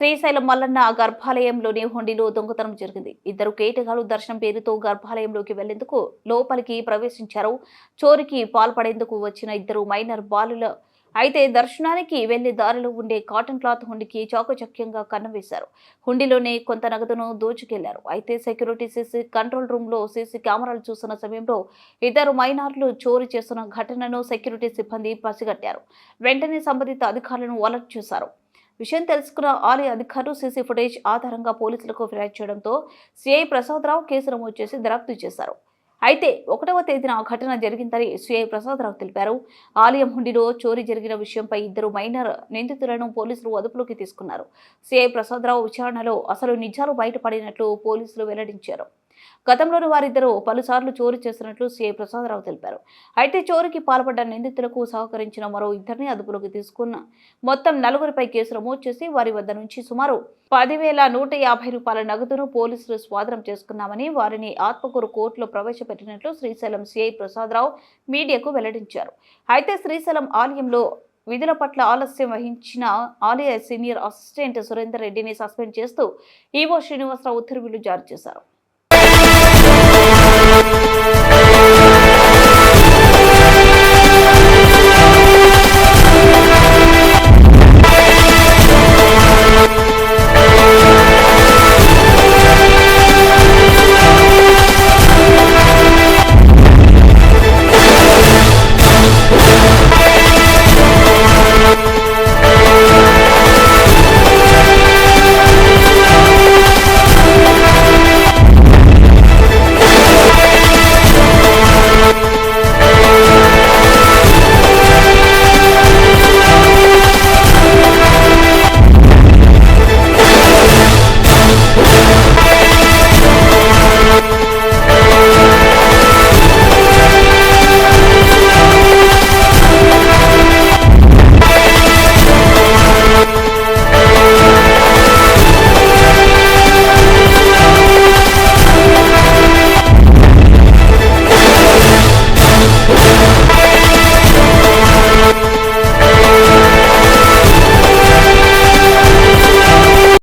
శ్రీశైలం మల్లన్న గర్భాలయంలోని హుండీలో దొంగతనం జరిగింది. ఇద్దరు కేటగాలు దర్శనం పేరుతో గర్భాలయంలోకి వెళ్ళేందుకు లోపలికి ప్రవేశించారు. చోరికి పాల్పడేందుకు వచ్చిన ఇద్దరు మైనర్ బాలుల అయితే దర్శనానికి వెళ్ళే దారిలో ఉండే కాటన్ క్లాత్ హుండీకి చాకచక్యంగా కన్నువేశారు హుండీలోనే కొంత నగదును దోచుకెళ్ళారు. అయితే సెక్యూరిటీ సీసీ కంట్రోల్ రూమ్లో సీసీ కెమెరాలు చూసిన సమయంలో ఇద్దరు మైనార్లు చోరీ చేస్తున్న ఘటనను సెక్యూరిటీ సిబ్బంది పసిగట్టారు. వెంటనే సంబంధిత అధికారులను అలర్ట్ చేశారు. విషయం తెలుసుకున్న ఆలయ అధికారులు సీసీ ఫుటేజ్ ఆధారంగా పోలీసులకు ఫిర్యాదు చేయడంతో సిఐ ప్రసాదరావు కేసు నమోదు చేసి దర్యాప్తు చేశారు. అయితే ఒకటవ తేదీన ఆ ఘటన జరిగిందని సిఐ ప్రసాదరావు తెలిపారు. ఆలయం హుండీలో చోరీ జరిగిన విషయంపై ఇద్దరు మైనర్ నిందితులను పోలీసులు అదుపులోకి తీసుకున్నారు. సిఐ ప్రసాదరావు విచారణలో అసలు నిజాలు బయటపడినట్లు పోలీసులు వెల్లడించారు. గతంలోనూ వారిద్దరూ పలుసార్లు చోరీ చేసినట్లు సీఐ ప్రసాదరావు తెలిపారు. అయితే చోరీకి పాల్పడ్డ నిందితులకు సహకరించిన మరో ఇద్దరిని అదుపులోకి తీసుకున్న మొత్తం నలుగురిపై కేసు నమోదు చేసి వారి వద్ద నుంచి సుమారు పదివేల నూట యాభై రూపాయల నగదును పోలీసులు స్వాధీనం చేసుకున్నామని వారిని ఆత్మకూరు కోర్టులో ప్రవేశపెట్టినట్లు శ్రీశైలం సిఐ ప్రసాదరావు మీడియాకు వెల్లడించారు. అయితే శ్రీశైలం ఆలయంలో విధుల పట్ల ఆలస్యం వహించిన ఆలయ సీనియర్ అసిస్టెంట్ సురేందర్ రెడ్డిని సస్పెండ్ చేస్తూ ఈవో శ్రీనివాసరావు ఉత్తర్వులు జారీ చేశారు.